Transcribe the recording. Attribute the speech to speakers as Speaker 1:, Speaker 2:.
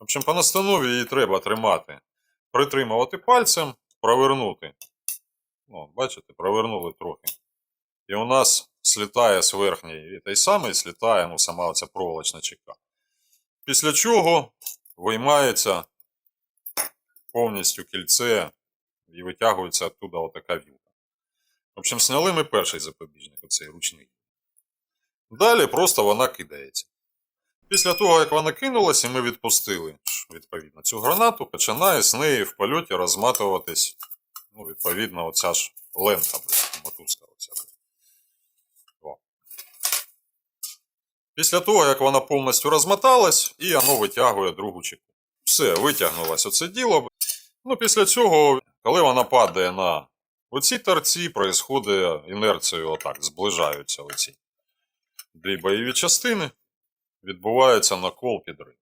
Speaker 1: В общем, по настанові її треба тримати. Притримувати пальцем, провернути. Ну, бачите, провернули трохи. І у нас слітає з верхньої той самий, слітає ну, сама оця проволочна чека. Після чого виймається повністю кільце і витягується оттуда отака вілка. В общем, сняли ми перший запобіжник, оцей ручний. Далі просто вона кидається. Після того, як вона кинулась, і ми відпустили відповідно цю гранату, починає з неї в польоті розматуватись, ну, відповідно, оця ж лента, мотузка. Оця. О. Після того, як вона повністю розмоталась, і воно витягує другу чеку. Все, витягнулось оце діло. Ну, після цього, коли вона падає на оці торці, происходить інерцією отак, зближаються оці дві бойові частини, відбувається накол підрив.